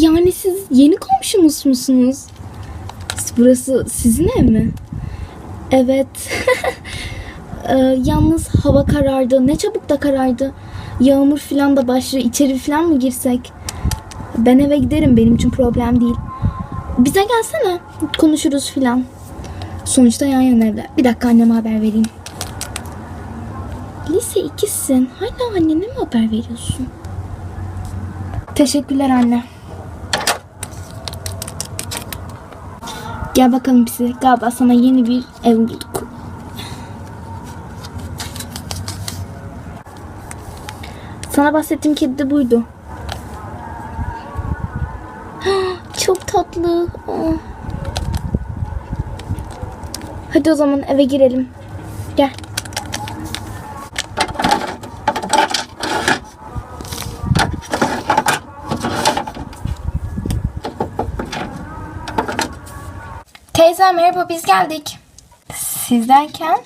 yani siz yeni komşumuz musunuz? Burası sizin ev mi? Evet. Ee, yalnız hava karardı. Ne çabuk da karardı. Yağmur falan da başlıyor. İçeri falan mı girsek? Ben eve giderim. Benim için problem değil. Bize gelsene. Konuşuruz filan. Sonuçta yan yana evler. Bir dakika anneme haber vereyim. Lise ikisin. Hala annene mi haber veriyorsun? Teşekkürler anne. Gel bakalım bize. Galiba sana yeni bir ev bulduk. Sana bahsettiğim kedi de buydu. Çok tatlı. Aa. Hadi o zaman eve girelim. Gel. Teyze merhaba biz geldik. Siz derken?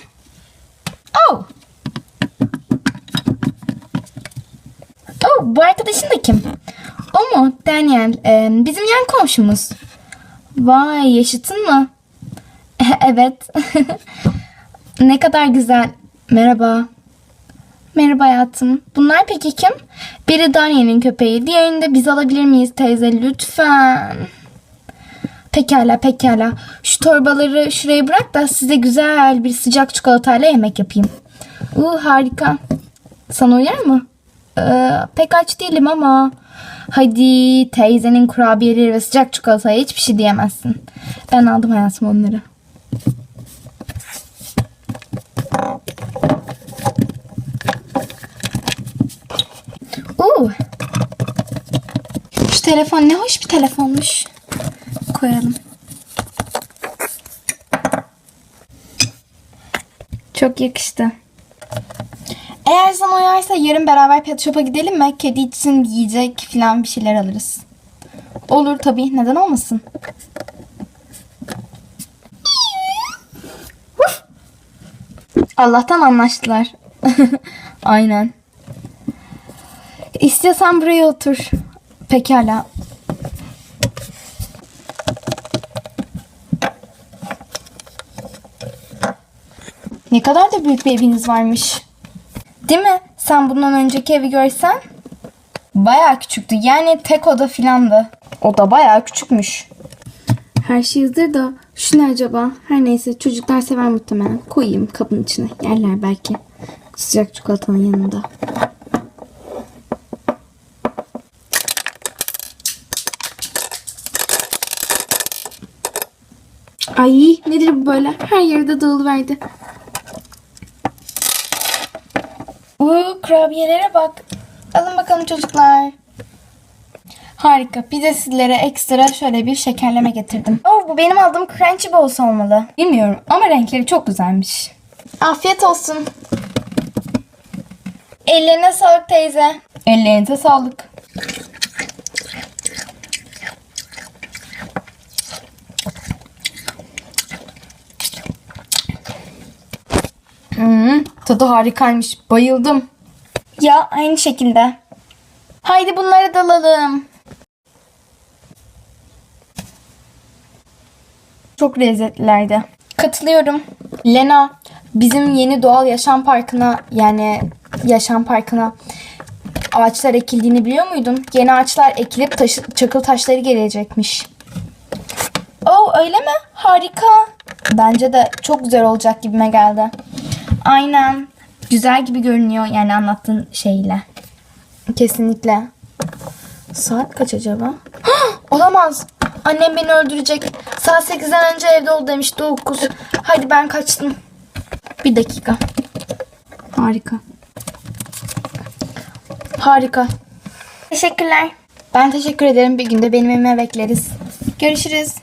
Oh. Oh bu arkadaşın da kim? O mu? Daniel. Ee, bizim yan komşumuz. Vay yaşıtın mı? evet. ne kadar güzel. Merhaba. Merhaba hayatım. Bunlar peki kim? Biri Daniel'in köpeği. Diğerini de biz alabilir miyiz teyze lütfen? Pekala pekala. Şu torbaları şuraya bırak da size güzel bir sıcak çikolatayla yemek yapayım. Uuu harika. Sana uyar mı? Ee, pek aç değilim ama. Hadi teyzenin kurabiyeleri ve sıcak çikolataya hiçbir şey diyemezsin. Ben aldım hayatım onları. Uuu. Şu telefon ne hoş bir telefonmuş. Koyalım. Çok yakıştı. Eğer sana uyarsa yarın beraber pet shop'a gidelim mi? Kedi için yiyecek falan bir şeyler alırız. Olur tabii. Neden olmasın? Allah'tan anlaştılar. Aynen. İstiyorsan buraya otur. Pekala. Ne kadar da büyük bir eviniz varmış. Değil mi? Sen bundan önceki evi görsen bayağı küçüktü. Yani tek oda filandı. O da bayağı küçükmüş. Her şey hazır da şu ne acaba? Her neyse çocuklar sever muhtemelen. Koyayım kabın içine. Yerler belki. Sıcak çikolatanın yanında. Ay nedir bu böyle? Her yerde dağılıverdi. Uuu kurabiyelere bak. Alın bakalım çocuklar. Harika. Bir de sizlere ekstra şöyle bir şekerleme getirdim. Oh bu benim aldığım crunchy balls olmalı. Bilmiyorum ama renkleri çok güzelmiş. Afiyet olsun. Ellerine sağlık teyze. Ellerinize sağlık. Tadı harikaymış. Bayıldım. Ya aynı şekilde. Haydi bunları da alalım. Çok lezzetlilerdi. Katılıyorum. Lena bizim yeni doğal yaşam parkına yani yaşam parkına ağaçlar ekildiğini biliyor muydun? Yeni ağaçlar ekilip taşı, çakıl taşları gelecekmiş. Oh öyle mi? Harika. Bence de çok güzel olacak gibime geldi. Aynen. Güzel gibi görünüyor yani anlattığın şeyle. Kesinlikle. Saat kaç acaba? Olamaz. Annem beni öldürecek. Saat 8'den önce evde ol demişti 9. Hadi ben kaçtım. Bir dakika. Harika. Harika. Teşekkürler. Ben teşekkür ederim. Bir günde benim evime bekleriz. Görüşürüz.